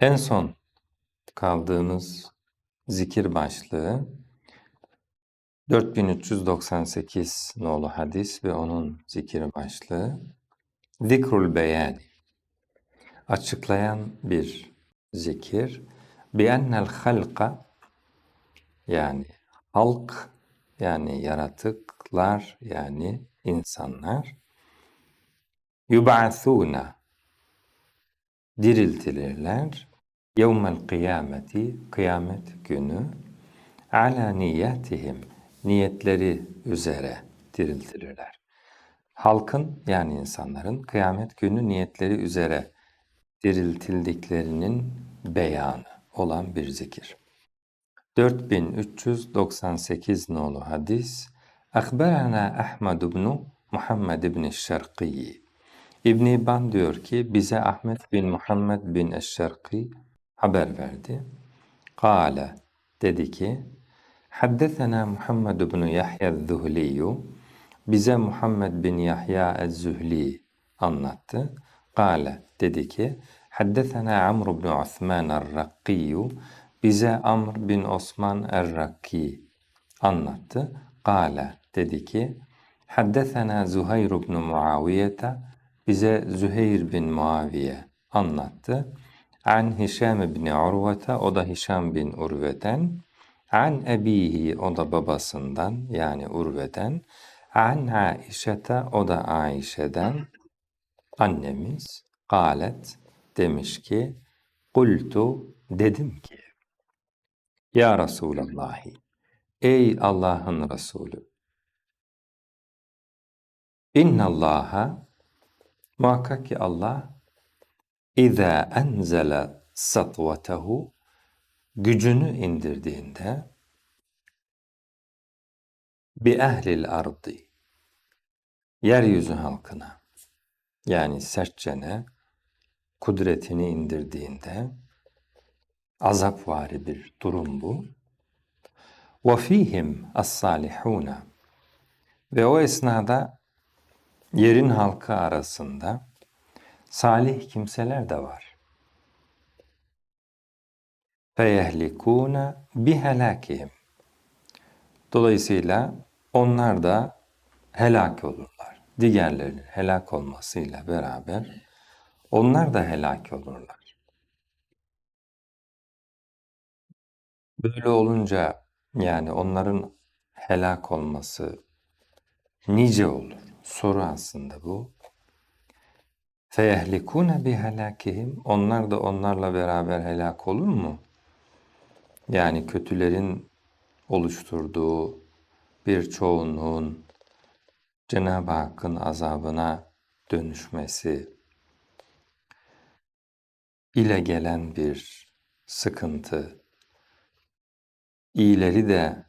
En son kaldığımız zikir başlığı 4398 nolu hadis ve onun zikir başlığı. Zikrul Beyan. Açıklayan bir zikir. Bi ennel halka yani halk yani yaratıklar yani insanlar. Yub'athûne diriltilirler yevmel kıyameti kıyamet günü ala niyetihim niyetleri üzere diriltilirler. Halkın yani insanların kıyamet günü niyetleri üzere diriltildiklerinin beyanı olan bir zikir. 4398 nolu hadis Akberana Ahmed ibn Muhammed ibn Şerqiyi İbn İbban diyor ki bize Ahmet bin Muhammed bin Eşşerki haber verdi. Kale dedi ki Haddesena Muhammed bin Yahya Zuhliyu bize Muhammed bin Yahya Ez-Zühli anlattı. Kale dedi ki Haddesena Amr bin Osman Er-Rakkiyu bize Amr bin Osman Er-Rakki anlattı. Kale dedi ki Haddesena Zuhayr bin Muaviyete bize Züheyr bin Muaviye anlattı. An Hişam bin Urvete, o da Hişam bin Urve'den. An ebihi, o da babasından yani Urve'den. An Aişete, o da Aişe'den. Annemiz, galet, demiş ki, Kultu, dedim ki, Ya Resulallah, ey Allah'ın Resulü, İnnallaha, muhakkak ki Allah, İza enzele satvatehu gücünü indirdiğinde bi ehlil ardı yeryüzü halkına yani sertçene kudretini indirdiğinde azapvari bir durum bu. Ve fihim ve o esnada yerin halkı arasında salih kimseler de var. فَيَهْلِكُونَ بِهَلَاكِهِمْ Dolayısıyla onlar da helak olurlar. Diğerlerinin helak olmasıyla beraber onlar da helak olurlar. Böyle olunca yani onların helak olması nice olur. Soru aslında bu. فَيَهْلِكُونَ بِهَلَاكِهِمْ Onlar da onlarla beraber helak olur mu? Yani kötülerin oluşturduğu bir çoğunluğun Cenab-ı Hakk'ın azabına dönüşmesi ile gelen bir sıkıntı, iyileri de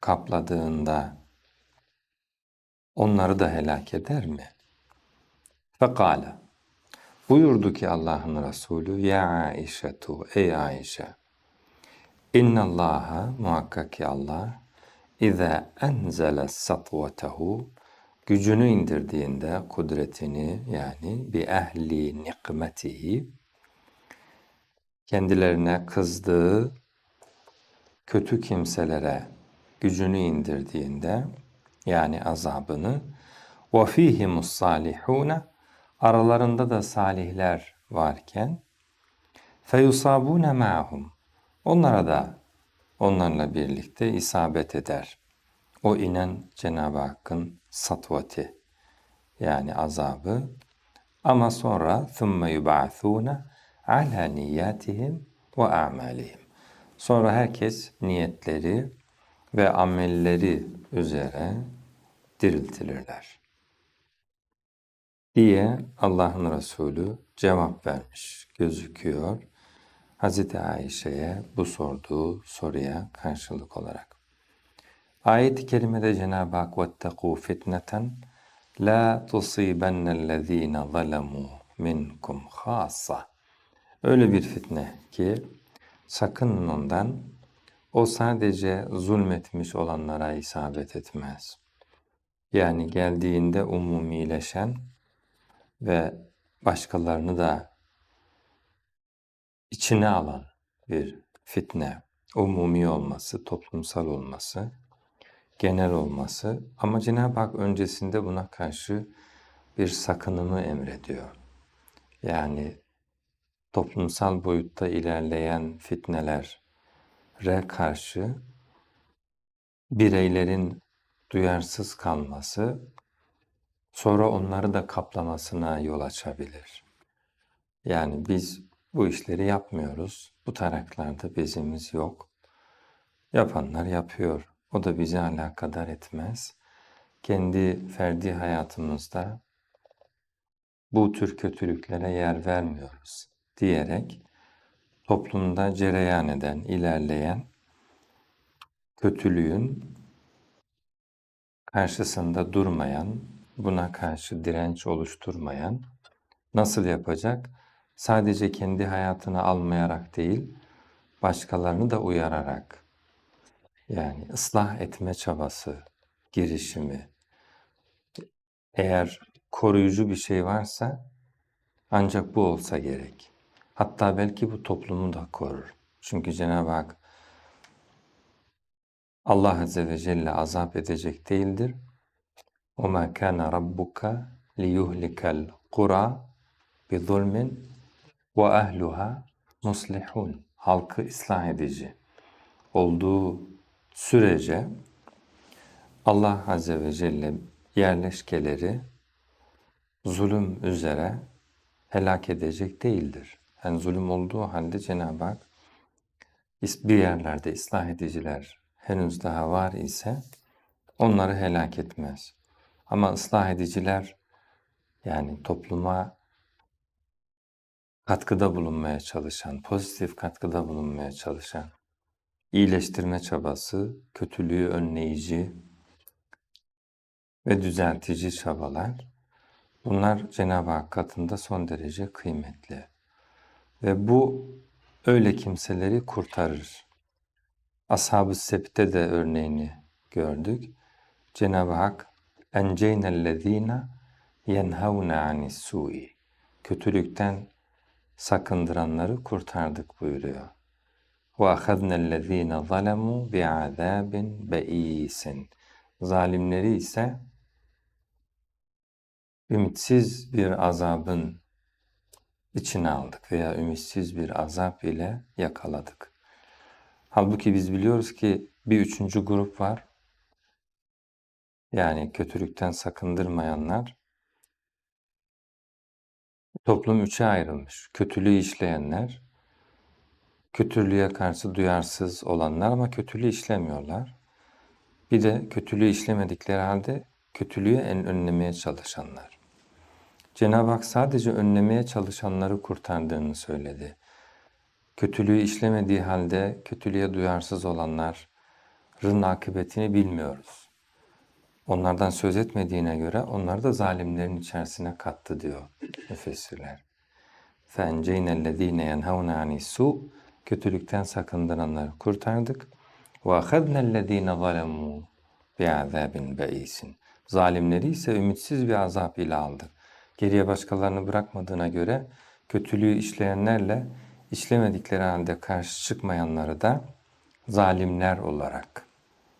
kapladığında onları da helak eder mi? Fekale. Buyurdu ki Allah'ın Resulü ya Aişetu ey Ayşe İnnallaha muhakkak ki Allah İza enzele satvetehu gücünü indirdiğinde kudretini yani bi ehli nikmetihi kendilerine kızdığı kötü kimselere gücünü indirdiğinde yani azabını ve fihimus salihune aralarında da salihler varken feyusabune ma'hum onlara da onlarla birlikte isabet eder. O inen Cenab-ı Hakk'ın satvati yani azabı ama sonra ثُمَّ يُبْعَثُونَ عَلَى نِيَّاتِهِمْ وَاَعْمَالِهِمْ Sonra herkes niyetleri ve amelleri üzere diriltilirler diye Allah'ın Resulü cevap vermiş gözüküyor. Hazreti Ayşe'ye bu sorduğu soruya karşılık olarak. Ayet-i kerimede Cenab-ı Hak وَاتَّقُوا فِتْنَةً لَا تُصِيبَنَّ الَّذ۪ينَ ظَلَمُوا مِنْكُمْ خَاصَّةً Öyle bir fitne ki sakın ondan o sadece zulmetmiş olanlara isabet etmez. Yani geldiğinde umumileşen ve başkalarını da içine alan bir fitne, umumi olması, toplumsal olması, genel olması ama Cenab-ı Hak öncesinde buna karşı bir sakınımı emrediyor. Yani toplumsal boyutta ilerleyen fitnelere karşı bireylerin duyarsız kalması sonra onları da kaplamasına yol açabilir. Yani biz bu işleri yapmıyoruz. Bu taraklarda bezimiz yok. Yapanlar yapıyor. O da bizi alakadar etmez. Kendi ferdi hayatımızda bu tür kötülüklere yer vermiyoruz diyerek toplumda cereyan eden, ilerleyen kötülüğün karşısında durmayan, buna karşı direnç oluşturmayan nasıl yapacak? Sadece kendi hayatını almayarak değil, başkalarını da uyararak yani ıslah etme çabası, girişimi. Eğer koruyucu bir şey varsa ancak bu olsa gerek. Hatta belki bu toplumu da korur. Çünkü Cenab-ı Hak Allah Azze ve Celle azap edecek değildir. وَمَا كَانَ رَبُّكَ لِيُهْلِكَ الْقُرَى بِظُلْمٍ وَأَهْلُهَا مُصْلِحُونَ Halkı ıslah edici olduğu sürece Allah Azze ve Celle yerleşkeleri zulüm üzere helak edecek değildir. Yani zulüm olduğu halde Cenab-ı Hak bir yerlerde ıslah ediciler henüz daha var ise onları helak etmez. Ama ıslah ediciler yani topluma katkıda bulunmaya çalışan, pozitif katkıda bulunmaya çalışan, iyileştirme çabası, kötülüğü önleyici ve düzeltici çabalar bunlar Cenab-ı Hak katında son derece kıymetli. Ve bu öyle kimseleri kurtarır. Ashab-ı Sept'te de örneğini gördük. Cenab-ı Hak enceynellezîne yenhavne anis-sû'i kötülükten sakındıranları kurtardık buyuruyor. Ve ahadnellezîne zalemû bi'azâbin beîsin. Zalimleri ise ümitsiz bir azabın içine aldık veya ümitsiz bir azap ile yakaladık. Halbuki biz biliyoruz ki bir üçüncü grup var. Yani kötülükten sakındırmayanlar. Toplum üçe ayrılmış. Kötülüğü işleyenler, kötülüğe karşı duyarsız olanlar ama kötülüğü işlemiyorlar. Bir de kötülüğü işlemedikleri halde kötülüğü en önlemeye çalışanlar. Cenab-ı Hak sadece önlemeye çalışanları kurtardığını söyledi. Kötülüğü işlemediği halde kötülüğe duyarsız olanların akıbetini bilmiyoruz Onlardan söz etmediğine göre onları da zalimlerin içerisine kattı diyor müfessirler. فَاَنْجَيْنَ الَّذ۪ينَ يَنْهَوْنَ عَنِ السُّءِ Kötülükten sakındıranları kurtardık. وَاَخَذْنَا الَّذ۪ينَ ظَلَمُوا بِعَذَابٍ بَئِيسٍ Zalimleri ise ümitsiz bir azap ile aldık. Geriye başkalarını bırakmadığına göre kötülüğü işleyenlerle işlemedikleri halde karşı çıkmayanları da zalimler olarak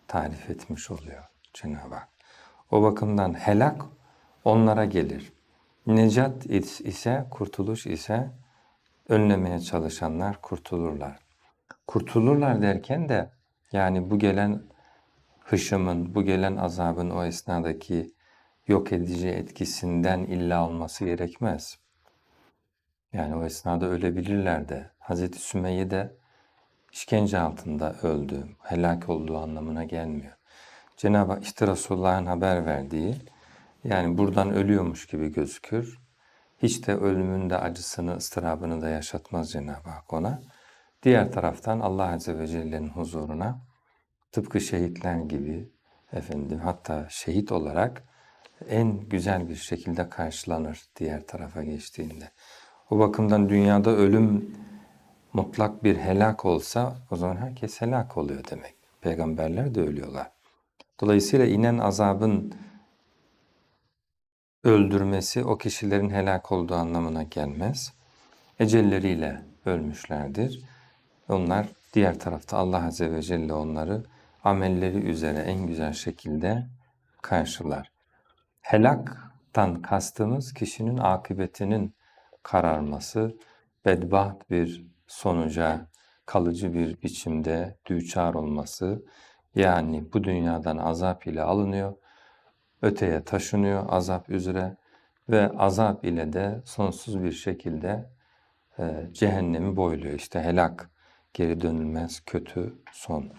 tarif etmiş oluyor Cenab-ı Hak. O bakımdan helak onlara gelir. Necat ise, kurtuluş ise önlemeye çalışanlar kurtulurlar. Kurtulurlar derken de yani bu gelen hışımın, bu gelen azabın o esnadaki yok edici etkisinden illa olması gerekmez. Yani o esnada ölebilirler de. Hazreti Sümeyye de işkence altında öldü. Helak olduğu anlamına gelmiyor. Cenab-ı Hak işte Resulullah'ın haber verdiği yani buradan ölüyormuş gibi gözükür. Hiç de ölümün de acısını, ıstırabını da yaşatmaz Cenab-ı Hak ona. Diğer taraftan Allah Azze ve Celle'nin huzuruna tıpkı şehitler gibi efendim hatta şehit olarak en güzel bir şekilde karşılanır diğer tarafa geçtiğinde. O bakımdan dünyada ölüm mutlak bir helak olsa o zaman herkes helak oluyor demek. Peygamberler de ölüyorlar. Dolayısıyla inen azabın öldürmesi o kişilerin helak olduğu anlamına gelmez. ecelleriyle ölmüşlerdir. Onlar diğer tarafta Allah Azze ve Celle onları amelleri üzere en güzel şekilde karşılar. Helaktan kastımız kişinin akıbetinin kararması, bedbaht bir sonuca kalıcı bir biçimde düçar olması, yani bu dünyadan azap ile alınıyor, öteye taşınıyor azap üzere ve azap ile de sonsuz bir şekilde e, cehennemi boyluyor. İşte helak, geri dönülmez kötü son.